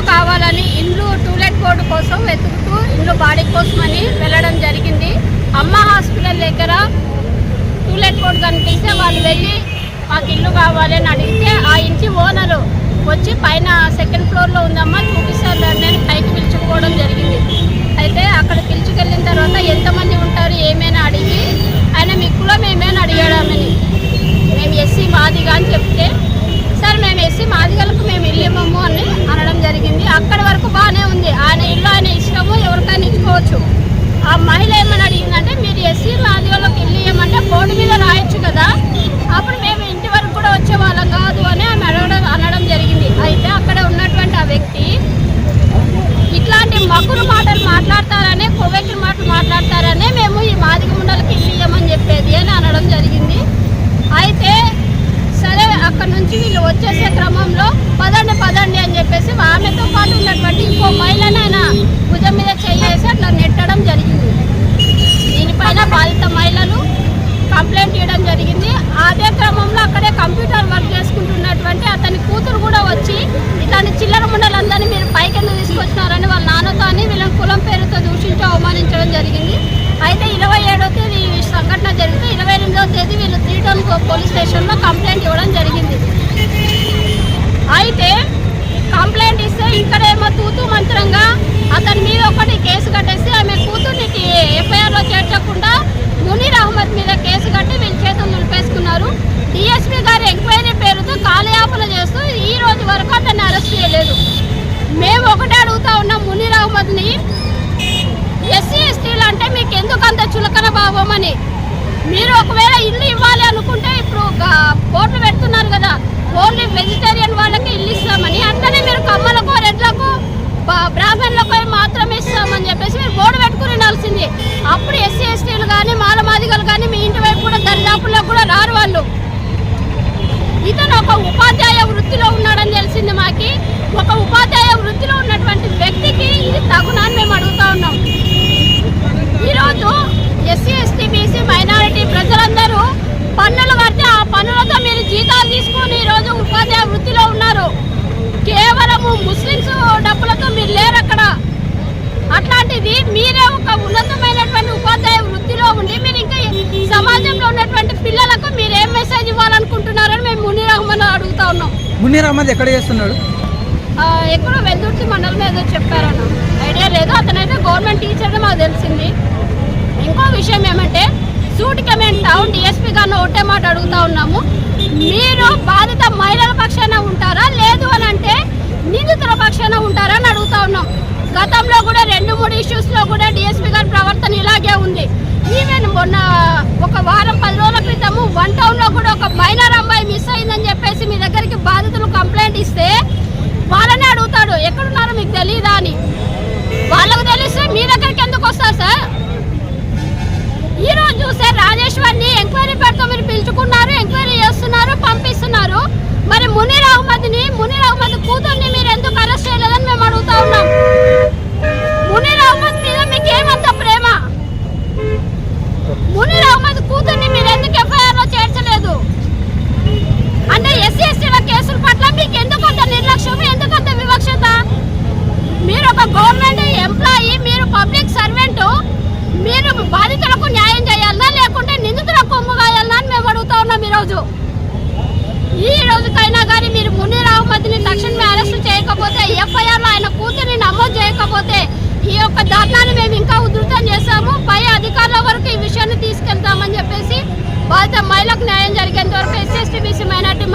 ఇల్లు కావాలని ఇల్లు టూలెట్ బోర్డు కోసం వెతుకుతూ ఇల్లు బాడీ కోసమని వెళ్ళడం జరిగింది. అమ్మ హాస్పిటల్ దగ్గర టూలెట్ బోర్డు కనిపిస్తే వాళ్ళు వెళ్ళి మాకు ఇల్లు కావాలి అని అడిగితే ఆ ఇంటి ఓనరు వచ్చి పైన సెకండ్ ఫ్లోర్లో ఉందమ్మా చూపిస్తాను నేను పైకి పిలుచుకోవడం జరిగింది. అయితే అక్కడ పిలుచుకెళ్ళిన తర్వాత ఎంత ఉంటారు ఏమైనా అడిగి ఆయన మీ కులం ఏమైనా అడిగాడమని మేము ఎస్సీ మాదిగా అని చెప్తే సార్ మేము ఎస్సీ మాదిగలకు మేము ఇల్లు ఇవ్వము అని అనడం జరిగింది అక్కడి వరకు బాగానే ఉంది ఆయన ఇల్లు ఆయన ఇష్టము ఎవరికైనా ఇచ్చుకోవచ్చు ఆ మహిళ ఏమని అడిగిందంటే మీరు ఎస్సీ మాదిగలకు ఇల్లు ఇవ్వమంటే బోర్డు మీద రాయొచ్చు కదా అప్పుడు మేము ఇంటి వరకు కూడా వచ్చే వాళ్ళం కాదు అని ఆమె అడగడం అనడం జరిగింది అయితే అక్కడ ఉన్నటువంటి ఆ వ్యక్తి ఇట్లాంటి మగురు మాటలు మాట్లాడతారనే కొవ్వెక్కిన మాటలు మాట్లాడతారనే మేము ఈ మాదిగ ముండలకి ఇల్లు ఇవ్వమని చెప్పేది అని అనడం జరిగింది అయితే సరే అక్కడ నుంచి వీళ్ళు వచ్చేసే క్రమంలో పదండి పదండి అని చెప్పేసి ఆమెతో పాటు ఉన్నటువంటి ఇంకో మహిళను ఆయన భుజం మీద చేసి అట్లా నెట్టడం జరిగింది. దీనిపైన బాధిత మహిళలు కంప్లైంట్ ఇవ్వడం జరిగింది. అదే క్రమంలో అక్కడే కంప్యూటర్ వర్క్ చేసుకుంటున్నటువంటి అతని కూతురు కూడా వచ్చి ఇట్లాంటి చిల్లర ముండలందరినీ మీరు పైకి తీసుకొచ్చినారని వాళ్ళ నాన్నతో అని వీళ్ళని కులం పేరుతో దూషించి అవమానించడం జరిగింది. అయితే ఇరవై ఏడో తేదీ ఈ సంఘటన జరిగితే ఇరవై ఎనిమిదవ తేదీ వీళ్ళు త్రీ టౌన్ పోలీస్ స్టేషన్లో కంప్లైంట్ ఇవ్వడం జరిగింది. అయితే కంప్లైంట్ ఇస్తే ఇక్కడేమో తూతూ మంత్రంగా అతని మీద ఒకటి కేసు కట్టేసి ఆమె కూతుర్నికి ఎఫ్ఐఆర్లో చేర్చకుండా అహ్మద్ మీద కేసు కట్టి వీళ్ళ చేతులు నిలిపేసుకున్నారు డిఎస్పీ గారు ఎంక్వైరీ పేరుతో కాలయాపన చేస్తూ ఈ రోజు వరకు అతన్ని అరెస్ట్ చేయలేదు. మేము ఒకటే అడుగుతా ఉన్నాం మునీర్ అహ్మద్ని ఎస్సీ ఎస్టీలు అంటే మీకు ఎందుకు అంత చులకన భావం అని? మీరు ఒకవేళ ఇల్లు ఇవ్వాలి అనుకుంటే ఒక ఉపాధ్యాయ వృత్తిలో ఉన్నాడని తెలిసింది మాకి. ఒక ఉపాధ్యాయ వృత్తిలో ఉన్నటువంటి వ్యక్తికి ఇది తగునా అని మేము అడుగుతా ఉన్నాం. ఈరోజు ఎస్సీ ఎస్టీ బీసీ మైనారిటీ ప్రజలందరూ పన్నులు కడితే ఆ పన్నులతో మీరు జీతాలు తీసుకొని ఈరోజు ఉపాధ్యాయ వృత్తిలో ఉన్నారు. కేవలము ముస్లిమ్స్ డబ్బులతో మీరు లేరు అక్కడ. అట్లాంటిది మీరే ఒక ఉన్నతమైనటువంటి ఉపాధ్యాయ వృత్తిలో ఉండి మీరు ఇంకా ఈ సమాజంలో ఉన్నటువంటి పిల్లలకు మీరు ఏం మెసేజ్ ఇవ్వాలనుకుంటున్నారని మేము మునీర్ అహ్మద్ అడుగుతా మున్నీర్ అహ్మద్ ఎక్కడ చేస్తున్నాడు? ఎక్కడో వెల్దుర్తి మండలం ఏదో చెప్పారన్న. ఐడియా లేదు అతనైతే గవర్నమెంట్ టీచర్ మాకు తెలిసింది. ఇంకో విషయం ఏమంటే సూటిగా మేము టౌన్ డిఎస్పీ గారిని ఒకటే మాట అడుగుతా ఉన్నాము. మీరు బాధిత మహిళల పక్షాన ఉంటారా? లేదు అని అంటే నిందితుల పక్షాన ఉంటారా అని అడుగుతా ఉన్నాం. గతంలో కూడా రెండు మూడు ఇష్యూస్లో కూడా డిఎస్పీ గారి ప్రవర్తన ఇలాగే ఉంది. ఈవెన్ మొన్న ఒక వారం పది రోజుల క్రితము వన్ టౌన్లో కూడా ఒక మైనర్ అమ్మాయి మిస్ అయిందని చెప్పేసి మీ దగ్గరికి బాధితులు కంప్లైంట్ ఇస్తే వాళ్ళనే అడుగుతాడు ఎక్కడున్నారో మీకు తెలియదా అని వాళ్ళకు తెలిస్తే మీ దగ్గరికి ఎందుకు వస్తారు సార్ ఈ రోజు చూస్తే రాజేశ్వర్ని ఎంక్వైరీ పేరుతో మీరు పిలుచుకున్నారు ఎంక్వైరీ చేస్తున్నారు పంపిస్తున్నారు మరి మునీర్ అహ్మద్ని మునీర్ అహ్మద్ కూతుర్ని మీరు ఎందుకు అరెస్ట్ చేయలేదని మేము అడుగుతా ఉన్నాం. మునీర్ అహ్మద్ మీద మీకు ఏమంత ప్రేమ? మునీర్ అహ్మద్ కూతుర్ని మీరు ఎందుకు ఎఫ్ఐఆర్లో చేర్చలేదు? అంటే ఎస్సీ ఎస్టీల కేసుల పట్ల మీకు ఎందుకు అంత నిర్లక్ష్యం ఎందుకు అంత వివక్షత? మీరు ఒక గవర్నమెంట్ ఎంప్లాయీ మీరు పబ్లిక్ సర్వెంట్ మీరు బాధితులకు న్యాయం చేయాలన్నా లేకుంటే నిందితులకు కొమ్ము కాయాలన్నా అని మేము అడుగుతా ఉన్నాం ఈరోజు. ఈ రోజుకైనా కానీ మీరు మునీర్ అహ్మద్ని తక్షణమే అరెస్ట్ చేయకపోతే ఎఫ్ఐఆర్లో ఆయన కూతురిని నమోదు చేయకపోతే ఈ యొక్క దారుణాన్ని మేము ఇంకా ఉధృతం చేస్తాము పై అధికారుల వరకు ఈ విషయాన్ని తీసుకెళ్తామని చెప్పేసి బాధిత మహిళకు న్యాయం జరిగేంత వరకు ఎస్ఎస్టీ బీసీ మైనార్టీ